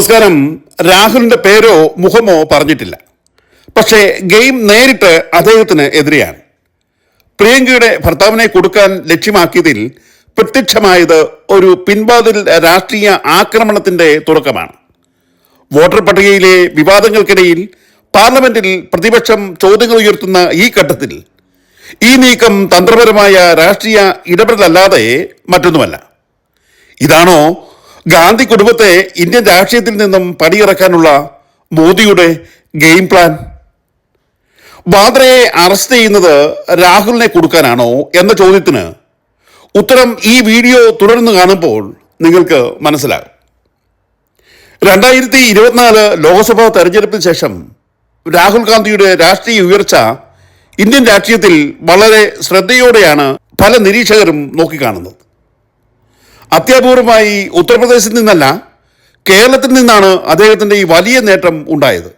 നമസ്കാരം. രാഹുലിന്റെ പേരോ മുഖമോ പറഞ്ഞിട്ടില്ല. പക്ഷേ ഗെയിം നേരിട്ട് അദ്ദേഹത്തിന് എതിരെയാണ്. പ്രിയങ്കയുടെ ഭർത്താവിനെ കൊടുക്കാൻ ലക്ഷ്യമാക്കിയതിൽ പ്രത്യക്ഷമായത് ഒരു പിൻവാതിൽ രാഷ്ട്രീയ ആക്രമണത്തിന്റെ തുടക്കമാണ്. വോട്ടർ പട്ടികയിലെ വിവാദങ്ങൾക്കിടയിൽ പാർലമെന്റിൽ പ്രതിപക്ഷം ചോദ്യങ്ങൾ ഉയർത്തുന്ന ഈ ഘട്ടത്തിൽ ഈ നീക്കം തന്ത്രപരമായ രാഷ്ട്രീയ ഇടപെടലല്ലാതെ മറ്റൊന്നുമല്ല. ഇതാണോ ഗാന്ധി കുടുംബത്തെ ഇന്ത്യൻ രാഷ്ട്രീയത്തിൽ നിന്നും പടിയിറക്കാനുള്ള മോദിയുടെ ഗെയിം പ്ലാൻ. വാദ്രയെ അറസ്റ്റ് ചെയ്യുന്നത് രാഹുലിനെ കൊടുക്കാനാണോ എന്ന ചോദ്യത്തിന് ഉത്തരം ഈ വീഡിയോ തുടർന്ന് കാണുമ്പോൾ നിങ്ങൾക്ക് മനസ്സിലാകും. രണ്ടായിരത്തി ഇരുപത്തിനാല് ലോക്സഭാ തെരഞ്ഞെടുപ്പിന് ശേഷം രാഹുൽ ഗാന്ധിയുടെ രാഷ്ട്രീയ ഉയർച്ച ഇന്ത്യൻ രാഷ്ട്രീയത്തിൽ വളരെ ശ്രദ്ധയോടെയാണ് പല നിരീക്ഷകരും നോക്കിക്കാണുന്നത്. അത്യപൂർവമായി ഉത്തർപ്രദേശിൽ നിന്നല്ല കേരളത്തിൽ നിന്നാണ് അദ്ദേഹത്തിന്റെ ഈ വലിയ നേട്ടം ഉണ്ടായത്.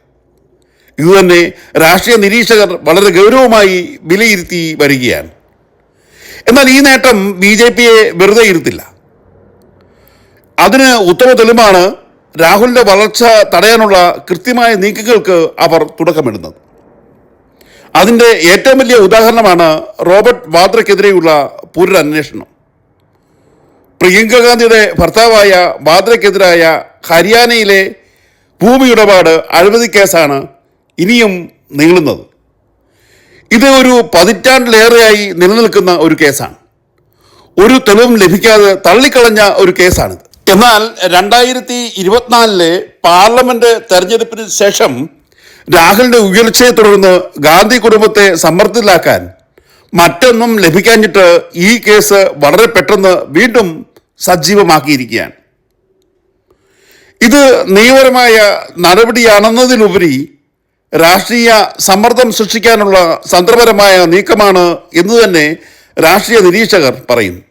ഇതുതന്നെ രാഷ്ട്രീയ നിരീക്ഷകർ വളരെ ഗൗരവമായി വിലയിരുത്തി വരികയാണ്. എന്നാൽ ഈ നേട്ടം ബി ജെ പിയെ വെറുതെ ഇരുത്തില്ല. അതിന് ഉത്തമ തെളിവാണ് രാഹുലിന്റെ വളർച്ച തടയാനുള്ള കൃത്യമായ നീക്കങ്ങൾക്ക് അവർ തുടക്കമിടുന്നത്. അതിന്റെ ഏറ്റവും വലിയ ഉദാഹരണമാണ് റോബർട്ട് വാദ്രയ്ക്കെതിരെയുള്ള പുനരന്വേഷണം. പ്രിയങ്ക ഗാന്ധിയുടെ ഭർത്താവായ വാദ്രയ്ക്കെതിരായ ഹരിയാനയിലെ ഭൂമി ഇടപാട് അഴിമതി കേസാണ് ഇനിയും നീളുന്നത്. ഇത് ഒരു പതിറ്റാണ്ടിലേറെയായി നിലനിൽക്കുന്ന ഒരു കേസാണ്. ഒരു തെളിവും ലഭിക്കാതെ തള്ളിക്കളഞ്ഞ ഒരു കേസാണിത്. എന്നാൽ രണ്ടായിരത്തി ഇരുപത്തിനാലിലെ പാർലമെന്റ് തെരഞ്ഞെടുപ്പിന് ശേഷം രാഹുലിന്റെ ഉയർച്ചയെ തുടർന്ന് ഗാന്ധി കുടുംബത്തെ സമ്മർദ്ദത്തിലാക്കാൻ മറ്റൊന്നും ലഭിക്കാഞ്ഞിട്ട് ഈ കേസ് വളരെ പെട്ടെന്ന് വീണ്ടും സജീവമാക്കിയിരിക്കുകയാണ്. ഇത് നിയമപരമായ നടപടിയാണെന്നതിലുപരി രാഷ്ട്രീയ സമ്മർദ്ദം സൃഷ്ടിക്കാനുള്ള തന്ത്രപരമായ നീക്കമാണ് എന്ന് തന്നെ രാഷ്ട്രീയ നിരീക്ഷകർ പറയുന്നു.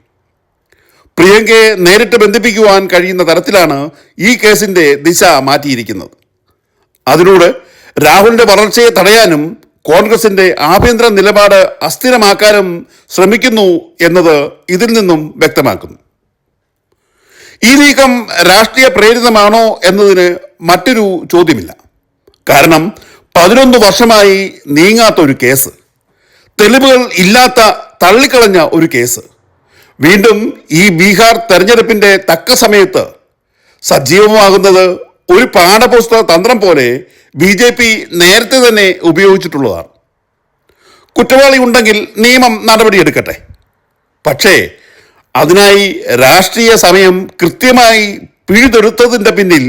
പ്രിയങ്കയെ നേരിട്ട് ബന്ധിപ്പിക്കുവാൻ കഴിയുന്ന തരത്തിലാണ് ഈ കേസിന്റെ ദിശ മാറ്റിയിരിക്കുന്നത്. അതിലൂടെ രാഹുലിന്റെ വളർച്ചയെ തടയാനും കോൺഗ്രസിന്റെ ആഭ്യന്തര നിലപാട് അസ്ഥിരമാക്കാനും ശ്രമിക്കുന്നു എന്നത് ഇതിൽ നിന്നും വ്യക്തമാക്കുന്നു. ഈ നീക്കം രാഷ്ട്രീയ പ്രേരിതമാണോ എന്നതിന് മറ്റൊരു ചോദ്യമില്ല. കാരണം പതിനൊന്ന് വർഷമായി നീങ്ങാത്ത ഒരു കേസ് തെളിവുകൾ ഇല്ലാത്ത തള്ളിക്കളഞ്ഞ ഒരു കേസ് വീണ്ടും ഈ ബീഹാർ തെരഞ്ഞെടുപ്പിന്റെ തക്ക സമയത്ത് സജീവമാകുന്നത് ഒരു പാഠപുസ്തക തന്ത്രം പോലെ ബി ജെ പി നേരത്തെ തന്നെ ഉപയോഗിച്ചിട്ടുള്ളതാണ്. കുറ്റവാളി ഉണ്ടെങ്കിൽ നിയമം നടപടിയെടുക്കട്ടെ. പക്ഷേ അതിനായി രാഷ്ട്രീയ സമയം കൃത്യമായി പിഴുതെടുത്തതിന്റെ പിന്നിൽ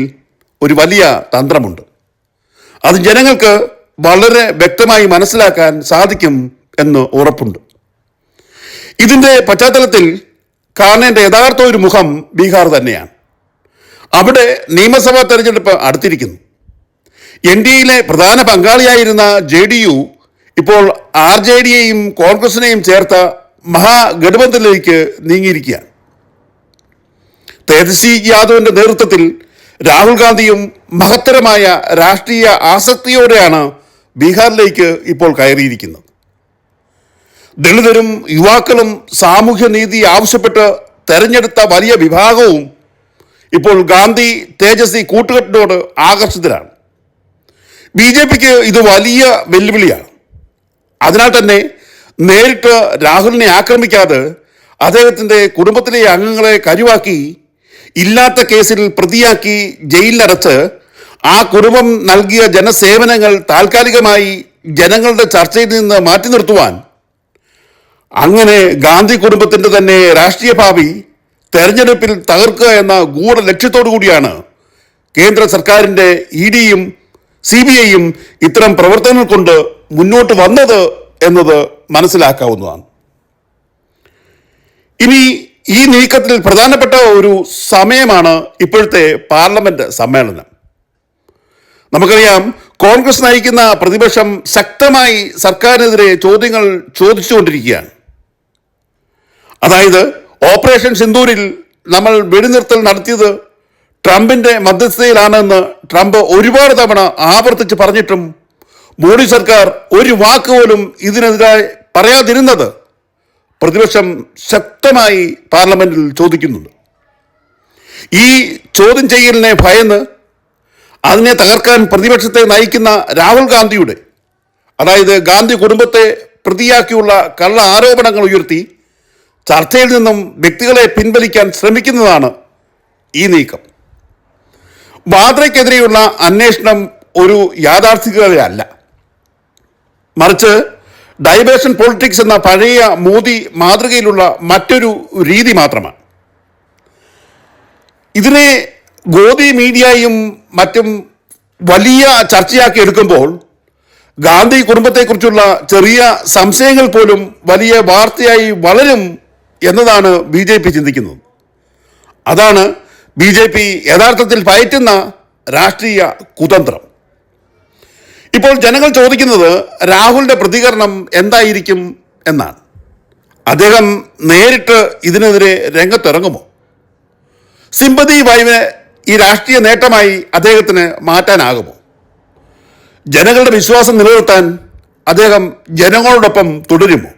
ഒരു വലിയ തന്ത്രമുണ്ട്. അത് ജനങ്ങൾക്ക് വളരെ വ്യക്തമായി മനസ്സിലാക്കാൻ സാധിക്കും എന്ന് ഉറപ്പുണ്ട്. ഇതിന്റെ പശ്ചാത്തലത്തിൽ കാണേണ്ട യഥാർത്ഥ ഒരു മുഖം ബീഹാർ തന്നെയാണ്. അവിടെ നിയമസഭാ തെരഞ്ഞെടുപ്പ് അടുത്തിരിക്കുന്നു. എൻ ഡി എയിലെ പ്രധാന പങ്കാളിയായിരുന്ന ജെ ഡി യു ഇപ്പോൾ ആർ ജെ ഡിയെയും കോൺഗ്രസിനെയും ചേർത്ത മഹാഗഠബന്ധനിലേക്ക് നീങ്ങിയിരിക്കുകയാണ്. തേജസ്വി യാദവിന്റെ നേതൃത്വത്തിൽ രാഹുൽ ഗാന്ധിയും മഹത്തരമായ രാഷ്ട്രീയ ആസക്തിയോടെയാണ് ബീഹാറിലേക്ക് ഇപ്പോൾ കയറിയിരിക്കുന്നത്. ദളിതരും യുവാക്കളും സാമൂഹ്യ നീതി ആവശ്യപ്പെട്ട് തെരഞ്ഞെടുത്ത വലിയ വിഭാഗവും ഇപ്പോൾ ഗാന്ധി തേജസ്വി കൂട്ടുകെട്ടിനോട് ആകർഷിതരാണ്. ബി ജെ പിക്ക് ഇത് വലിയ വെല്ലുവിളിയാണ്. അതിനാൽ തന്നെ നേരിട്ട് രാഹുലിനെ ആക്രമിക്കാതെ അദ്ദേഹത്തിന്റെ കുടുംബത്തിലെ അംഗങ്ങളെ കരുവാക്കി ഇല്ലാത്ത കേസിൽ പ്രതിയാക്കി ജയിലിലടച്ച് ആ കുടുംബം നൽകിയ ജനസേവനങ്ങൾ താൽക്കാലികമായി ജനങ്ങളുടെ ചർച്ചയിൽ നിന്ന് മാറ്റി നിർത്തുവാൻ അങ്ങനെ ഗാന്ധി കുടുംബത്തിന്റെ തന്നെ രാഷ്ട്രീയ ഭാവി തെരഞ്ഞെടുപ്പിൽ തകർക്കുക എന്ന ഗൂഢ ലക്ഷ്യത്തോടു കൂടിയാണ് കേന്ദ്ര സർക്കാരിന്റെ ഇ ഡിയും സി ബി ഐയും ഇത്തരം പ്രവർത്തനങ്ങൾ കൊണ്ട് മുന്നോട്ട് വന്നത് എന്നത് മനസ്സിലാക്കാവുന്നതാണ്. ഇനി ഈ നീക്കത്തിൽ പ്രധാനപ്പെട്ട ഒരു സമയമാണ് ഇപ്പോഴത്തെ പാർലമെന്റ് സമ്മേളനം. നമുക്കറിയാം കോൺഗ്രസ് നയിക്കുന്ന പ്രതിപക്ഷം ശക്തമായി സർക്കാരിനെതിരെ ചോദ്യങ്ങൾ ചോദിച്ചുകൊണ്ടിരിക്കുകയാണ്. അതായത് ഓപ്പറേഷൻ സിന്ദൂരിൽ നമ്മൾ വെടിനിർത്തൽ നടത്തിയത് ട്രംപിന്റെ മധ്യസ്ഥതയിലാണെന്ന് ട്രംപ് ഒരുപാട് തവണ ആവർത്തിച്ച് പറഞ്ഞിട്ടും മോഡി സർക്കാർ ഒരു വാക്ക് പോലും ഇതിനെതിരായി പറയാതിരുന്നത് പ്രതിപക്ഷം ശക്തമായി പാർലമെന്റിൽ ചോദിക്കുന്നുണ്ട്. ഈ ചോദ്യം ചെയ്യലിനെ ഭയന്ന് അതിനെ തകർക്കാൻ പ്രതിപക്ഷത്തെ നയിക്കുന്ന രാഹുൽ ഗാന്ധിയുടെ അതായത് ഗാന്ധി കുടുംബത്തെ പ്രതിയാക്കിയുള്ള കള്ള ആരോപണങ്ങൾ ഉയർത്തി ചർച്ചയിൽ നിന്നും വ്യക്തികളെ പിൻവലിക്കാൻ ശ്രമിക്കുന്നതാണ് ഈ നീക്കം. വാദ്രയ്ക്കെതിരെയുള്ള അന്വേഷണം ഒരു യാഥാർത്ഥികതയല്ല മറിച്ച് ഡൈവേർഷൻ പോളിറ്റിക്സ് എന്ന പഴയ മോദി മാതൃകയിലുള്ള മറ്റൊരു രീതി മാത്രമാണ്. ഇതിനെ ഗോദി മീഡിയയും മറ്റും വലിയ ചർച്ചയാക്കി എടുക്കുമ്പോൾ ഗാന്ധി കുടുംബത്തെക്കുറിച്ചുള്ള ചെറിയ സംശയങ്ങൾ പോലും വലിയ വാർത്തയായി വളരും എന്നതാണ് ബി ജെ പി ചിന്തിക്കുന്നത്. അതാണ് ബി ജെ പി യഥാർത്ഥത്തിൽ പയറ്റുന്ന രാഷ്ട്രീയ കുതന്ത്രം. ഇപ്പോൾ ജനങ്ങൾ ചോദിക്കുന്നത് രാഹുലിന്റെ പ്രതികരണം എന്തായിരിക്കും എന്നാണ്. അദ്ദേഹം നേരിട്ട് ഇതിനെതിരെ രംഗത്തിറങ്ങുമോ? സിമ്പതി വൈവിനെ ഈ രാഷ്ട്രീയ നേട്ടമായി അദ്ദേഹത്തിന് മാറ്റാനാകുമോ? ജനങ്ങളുടെ വിശ്വാസം നിലനിർത്താൻ അദ്ദേഹം ജനങ്ങളോടൊപ്പം തുടരുമോ?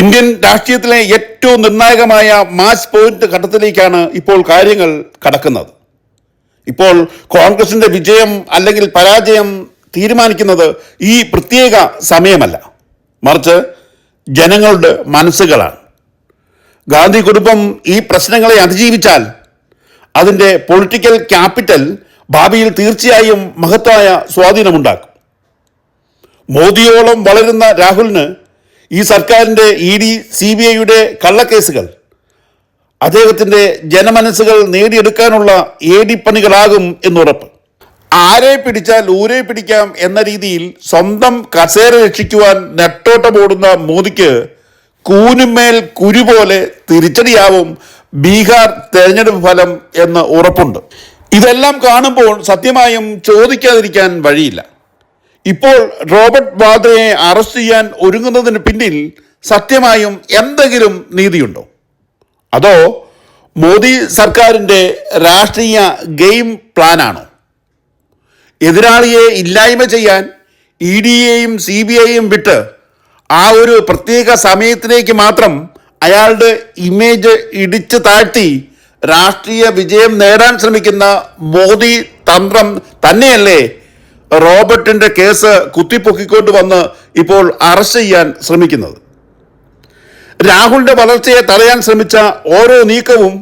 ഇന്ത്യൻ രാഷ്ട്രീയത്തിലെ ഏറ്റവും നിർണായകമായ മാച്ച് പോയിന്റ് ഘട്ടത്തിലേക്കാണ് ഇപ്പോൾ കാര്യങ്ങൾ കടക്കുന്നത്. ഇപ്പോൾ കോൺഗ്രസിന്റെ വിജയം അല്ലെങ്കിൽ പരാജയം തീരുമാനിക്കുന്നത് ഈ പ്രത്യേക സമയമല്ല. മറിച്ച് ജനങ്ങളുടെ മനസ്സുകളാണ്. ഗാന്ധി കുടുംബം ഈ പ്രശ്നങ്ങളെ അതിജീവിച്ചാൽ അതിന്റെ പൊളിറ്റിക്കൽ ക്യാപിറ്റൽ ഭാവിയിൽ തീർച്ചയായും മഹത്തായ സ്വാധീനമുണ്ടാക്കും. മോദിയോളം വളരുന്ന രാഹുലിന് ഈ സർക്കാരിന്റെ ഇ ഡി സി ബി ഐയുടെ കള്ളക്കേസുകൾ അദ്ദേഹത്തിന്റെ ജനമനസ്സുകൾ നേടിയെടുക്കാനുള്ള ഏടിപ്പണികളാകും എന്നുറപ്പ്. ആരെ പിടിച്ചാൽ ഊരെ പിടിക്കാം എന്ന രീതിയിൽ സ്വന്തം കസേര രക്ഷിക്കുവാൻ നെട്ടോട്ടമോടുന്ന മോദിക്ക് കൂനുമേൽ കുരു പോലെ തിരിച്ചടിയാവും ബീഹാർ തെരഞ്ഞെടുപ്പ് ഫലം എന്ന് ഉറപ്പുണ്ട്. ഇതെല്ലാം കാണുമ്പോൾ സത്യമായും ചോദിക്കാതിരിക്കാൻ വഴിയില്ല. ഇപ്പോൾ റോബർട്ട് വാദ്രയെ അറസ്റ്റ് ചെയ്യാൻ ഒരുങ്ങുന്നതിന് പിന്നിൽ സത്യമായും എന്തെങ്കിലും നീതിയുണ്ടോ? അതോ മോദി സർക്കാരിന്റെ രാഷ്ട്രീയ ഗെയിം പ്ലാനാണോ? എതിരാളിയെ ഇല്ലായ്മ ചെയ്യാൻ ഇ ഡിയെയും സി ബി ഐയും വിട്ട് ആ ഒരു പ്രത്യേക സമയത്തിലേക്ക് മാത്രം അയാളുടെ ഇമേജ് ഇടിച്ചു താഴ്ത്തി രാഷ്ട്രീയ വിജയം നേടാൻ ശ്രമിക്കുന്ന മോദി തന്ത്രം തന്നെയല്ലേ റോബർട്ടിന്റെ കേസ് കുത്തിപ്പൊക്കിക്കൊണ്ട് വന്ന് ഇപ്പോൾ അറസ്റ്റ് ചെയ്യാൻ ശ്രമിക്കുന്നത്. രാഹുലിന്റെ വളർച്ചയെ തടയാൻ ശ്രമിച്ച ഓരോ നീക്കവും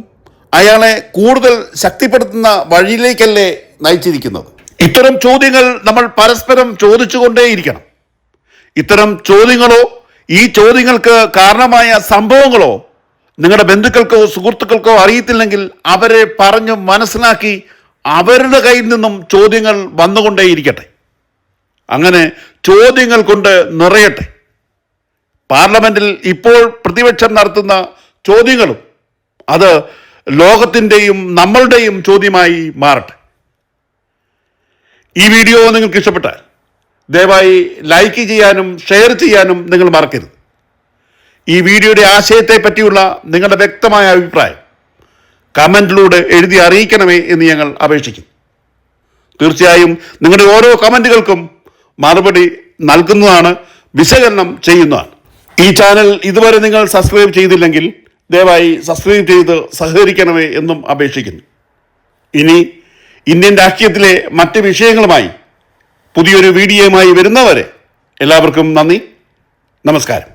അയാളെ കൂടുതൽ ശക്തിപ്പെടുത്തുന്ന വഴിയിലേക്കല്ലേ നയിച്ചിരിക്കുന്നത്. ഇത്തരം ചോദ്യങ്ങൾ നമ്മൾ പരസ്പരം ചോദിച്ചുകൊണ്ടേയിരിക്കണം. ഇത്തരം ചോദ്യങ്ങളോ ഈ ചോദ്യങ്ങൾക്ക് കാരണമായ സംഭവങ്ങളോ നിങ്ങളുടെ ബന്ധുക്കൾക്കോ സുഹൃത്തുക്കൾക്കോ അറിയത്തില്ലെങ്കിൽ അവരെ പറഞ്ഞു മനസ്സിലാക്കി അവരുടെ കയ്യിൽ നിന്നും ചോദ്യങ്ങൾ വന്നുകൊണ്ടേയിരിക്കട്ടെ. അങ്ങനെ ചോദ്യങ്ങൾ കൊണ്ട് നിറയട്ടെ. പാർലമെന്റിൽ ഇപ്പോൾ പ്രതിപക്ഷം നടത്തുന്ന ചോദ്യങ്ങളും അത് ലോകത്തിന്റെയും നമ്മളുടെയും ചോദ്യമായി മാറട്ടെ. ഈ വീഡിയോ നിങ്ങൾക്ക് ഇഷ്ടപ്പെട്ടാൽ ദയവായി ലൈക്ക് ചെയ്യാനും ഷെയർ ചെയ്യാനും നിങ്ങൾ മറക്കരുത്. ഈ വീഡിയോയുടെ ആശയത്തെ പറ്റിയുള്ള നിങ്ങളുടെ വ്യക്തമായ അഭിപ്രായം കമന്റിലൂടെ എഴുതി അറിയിക്കണമേ എന്ന് ഞങ്ങൾ അപേക്ഷിക്കുന്നു. തീർച്ചയായും നിങ്ങളുടെ ഓരോ കമന്റുകൾക്കും മറുപടി നൽകുന്നതാണ് വിശകലനം ചെയ്യുന്നതാണ്. ഈ ചാനൽ ഇതുവരെ നിങ്ങൾ സബ്സ്ക്രൈബ് ചെയ്തില്ലെങ്കിൽ ദയവായി സബ്സ്ക്രൈബ് ചെയ്ത് സഹകരിക്കണമേ എന്നും അപേക്ഷിക്കുന്നു. ഇനി ഇന്ത്യൻ രാഷ്ട്രീയത്തിലെ മറ്റ് വിഷയങ്ങളുമായി പുതിയൊരു വീഡിയോയുമായി വരുന്നവരെ എല്ലാവർക്കും നന്ദി. നമസ്കാരം.